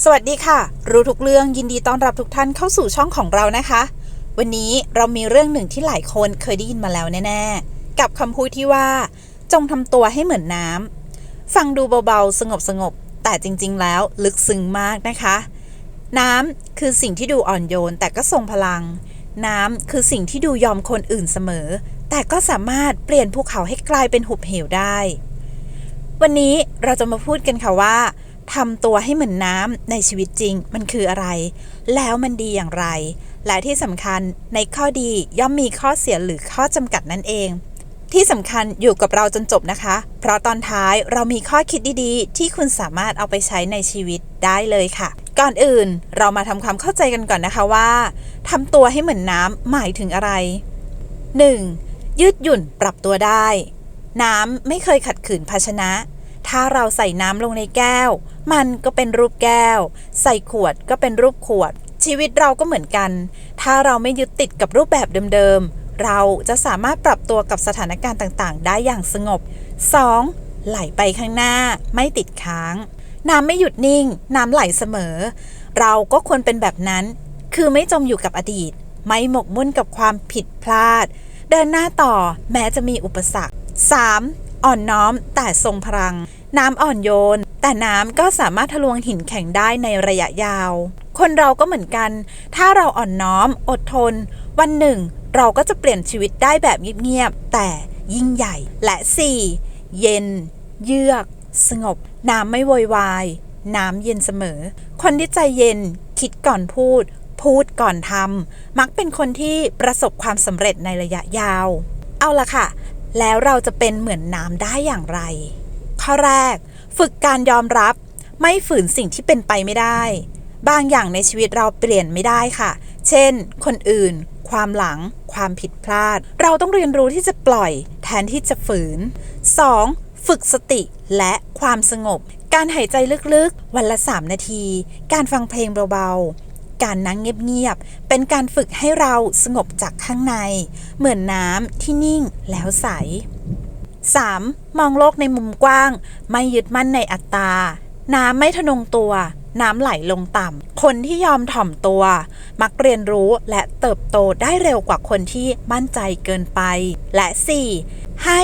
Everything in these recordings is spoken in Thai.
สวัสดีค่ะ รู้ทุกเรื่องยินดีต้อนรับทุกท่านเข้าสู่ช่องของเรานะคะ วันนี้เรามีเรื่องหนึ่งที่หลายคนเคยได้ยินมาแล้วแน่ ๆ กับคำพูดที่ว่า จงทำตัวให้เหมือนน้ำฟังดูเบาๆ สงบๆแต่จริง ๆ แล้วลึกซึ้งมากนะคะ น้ำคือสิ่งที่ดูอ่อนโยนแต่ก็ทรงพลัง น้ำคือสิ่งที่ดูยอมคนอื่นเสมอ แต่ก็สามารถเปลี่ยนภูเขาให้กลายเป็นหุบเหวได้ วันนี้เราจะมาพูดกันค่ะว่า ทำตัวให้เหมือนน้ำในชีวิตจริง มันคืออะไร แล้วมันดีอย่างไร และที่สำคัญในข้อดีย่อมมีข้อเสียหรือข้อจำกัดนั่นเอง ที่สำคัญอยู่กับเราจนจบนะคะ เพราะตอนท้ายเรามีข้อคิดดีๆ ที่คุณสามารถเอาไปใช้ในชีวิตได้เลยค่ะ ก่อนอื่นเรามาทำความเข้าใจกันก่อนนะคะว่าทำตัวให้เหมือนน้ำหมายถึงอะไร 1. ยืดหยุ่นปรับตัวได้ น้ำไม่เคยขัดขืนภาชนะ ถ้าเราใส่น้ำลงในแก้ว มันก็เป็นรูปแก้ว ใส่ขวดก็เป็นรูปขวด ชีวิตเราก็เหมือนกัน ถ้าเราไม่ยึดติดกับรูปแบบเดิมๆ เราจะสามารถปรับตัวกับสถานการณ์ต่างๆ ได้อย่างสงบ 2. ไหลไปข้างหน้าไม่ติดค้าง น้ำไม่หยุดนิ่ง น้ำไหลเสมอ เราก็ควรเป็นแบบนั้น คือไม่จมอยู่กับอดีต ไม่หมกมุ่นกับความผิดพลาด เดินหน้าต่อแม้จะมีอุปสรรค 3. อ่อนน้อมแต่ทรงพลัง น้ำอ่อนโยน แต่น้ำก็สามารถทะลวงหินแข็งได้ในระยะยาว คนเราก็เหมือนกัน ถ้าเราอ่อนน้อม อดทน วันหนึ่ง เราก็จะเปลี่ยนชีวิตได้แบบเงียบๆ แต่ยิ่งใหญ่ และ 4. เย็น เยือก สงบ น้ำไม่โวยวาย น้ำเย็นเสมอ คนที่ใจเย็น คิดก่อนพูด พูดก่อนทำ มักเป็นคนที่ประสบความสำเร็จในระยะยาว เอาละค่ะ แล้วเราจะเป็นเหมือนน้ำได้อย่างไร ข้อแรก ฝึกการยอมรับ ไม่ฝืนสิ่งที่เป็นไปไม่ได้ บางอย่างในชีวิตเราเปลี่ยนไม่ได้ค่ะ เช่น คนอื่น ความหลัง ความผิดพลาด เราต้องเรียนรู้ที่จะปล่อย แทนที่จะฝืน 2. ฝึกสติและความสงบ การหายใจลึกๆ วันละ 3 นาที การฟังเพลงเบาๆการนั่งเงียบๆ เป็นการฝึกให้เราสงบจากข้างใน เหมือนน้ำที่นิ่งแล้วใส 3. มองโลกในมุมกว้าง ไม่ยึดมั่นในอัตตา น้ำไม่ทะนงตัว น้ำไหลลงต่ำ คนที่ยอมถ่อมตัว มักเรียนรู้และเติบโตได้เร็วกว่าคนที่มั่นใจเกินไป และ 4. ให้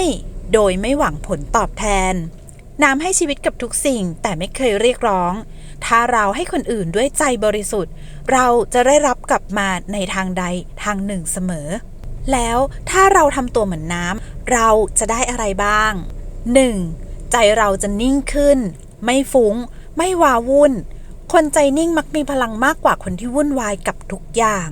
โดยไม่หวังผลตอบแทน น้ำให้ชีวิตกับทุกสิ่งแต่ไม่เคยเรียกร้อง ถ้าเราให้คนอื่นด้วยใจบริสุทธิ์ เราจะได้รับกลับมาในทางใดทางหนึ่งเสมอ แล้วถ้าเราทำตัวเหมือนน้ำเราจะได้อะไรบ้าง 1. ใจเราจะนิ่งขึ้น ไม่ฟุง้ง ไม่วาวุ่น คนใจนิ่งมักมีพลังมากกว่าคนที่วุ่นวายกับทุกอย่าง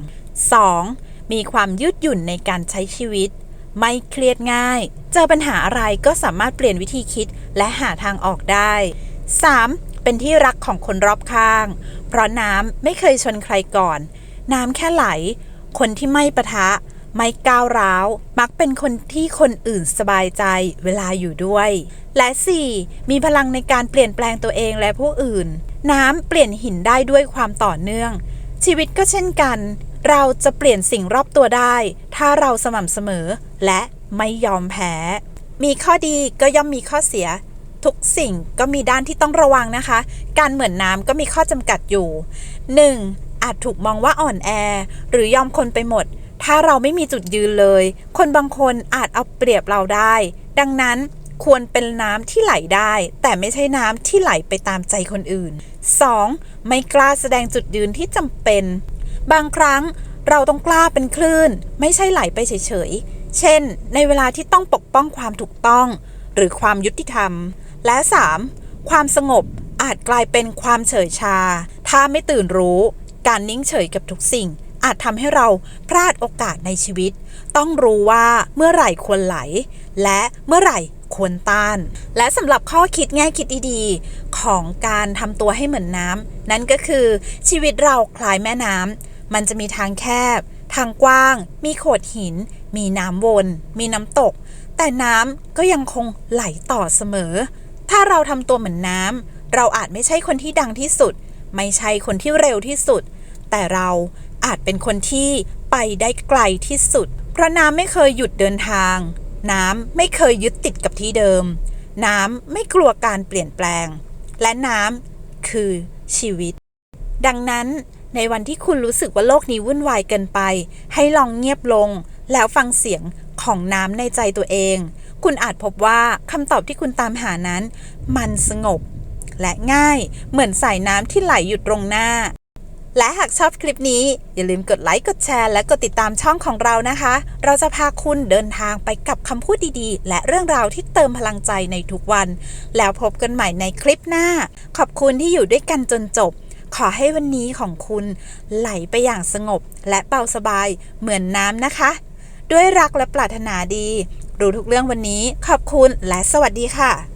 2. มีความยืดหยุ่นในการใช้ชีวิต ไม่เครียดง่าย เจอปัญหาอะไรก็สามารถเปลี่ยนวิธีคิดและหาทางออกได้ 3. เป็นที่รักของคนรอบข้าง เพราะน้ำไม่เคยชนใครก่อน น้ำแค่ไหล คนที่ไม่ประทะ ไม่ก้าวร้าว มักเป็นคนที่คนอื่นสบายใจเวลาอยู่ด้วย และ 4. มีพลังในการเปลี่ยนแปลงตัวเองและผู้อื่น น้ำเปลี่ยนหินได้ด้วยความต่อเนื่อง ชีวิตก็เช่นกัน เราจะเปลี่ยนสิ่งรอบตัวได้ ถ้าเราสม่ำเสมอ และไม่ยอมแพ้ มีข้อดีก็ย่อมมีข้อเสียทุกสิ่งก็มีด้านที่ต้องระวังนะคะ การเหมือนน้ำก็มีข้อจำกัดอยู่ 1. อาจถูกมองว่าอ่อนแอ หรือยอมคนไปหมด ถ้าเราไม่มีจุดยืนเลย คนบางคนอาจเอาเปรียบเราได้ ดังนั้นควรเป็นน้ำที่ไหลได้ แต่ไม่ใช่น้ำที่ไหลไปตามใจคนอื่น 2. ไม่กล้าแสดงจุดยืนที่จำเป็น บางครั้งเราต้องกล้าเป็นคลื่น ไม่ใช่ไหลไปเฉยๆ เช่น ในเวลาที่ต้องปกป้องความถูกต้อง หรือความยุติธรรม และ 3. ความสงบอาจกลายเป็นความเฉยชา ถ้าไม่ตื่นรู้ การนิ่งเฉยกับทุกสิ่ง อาจทำให้เราพลาดโอกาสในชีวิต ต้องรู้ว่าเมื่อไหร่ควรไหล และเมื่อไหร่ควรต้าน และสำหรับข้อคิดแง่คิดดีๆ ของการทำตัวให้เหมือนน้ำนั่นก็คือชีวิตเราคล้ายแม่น้ำมันจะมีทางแคบ ทางกว้าง มีโขดหิน มีน้ำวน มีน้ำตก แต่น้ำก็ยังคงไหลต่อเสมอ ถ้าเราทำตัวเหมือนน้ำเราอาจไม่ใช่คนที่ดังที่สุด ไม่ใช่คนที่เร็วที่สุด แต่เรา อาจเป็นคนที่ไปได้ไกลที่สุด เพราะน้ำไม่เคยหยุดเดินทาง น้ำไม่เคยยึดติดกับที่เดิม น้ำไม่กลัวการเปลี่ยนแปลง และน้ำคือชีวิต ดังนั้นในวันที่คุณรู้สึกว่าโลกนี้วุ่นวายเกินไป ให้ลองเงียบลง แล้วฟังเสียงของน้ำในใจตัวเอง คุณอาจพบว่าคำตอบที่คุณตามหานั้น มันสงบ และง่ายเหมือนสายน้ำที่ไหลอยู่ตรงหน้า และหากชอบคลิปนี้ อย่าลืมกดไลค์กดแชร์และกดติดตามช่องของเรานะคะ เราจะพาคุณเดินทางไปกับคำพูดดีๆ และเรื่องราวที่เติมพลังใจในทุกวัน แล้วพบกันใหม่ในคลิปหน้า ขอบคุณที่อยู่ด้วยกันจนจบ ขอให้วันนี้ของคุณไหลไปอย่างสงบ และเบาสบายเหมือนน้ำนะคะ ด้วยรักและปรารถนาดี รู้ทุกเรื่องวันนี้ ขอบคุณและสวัสดีค่ะ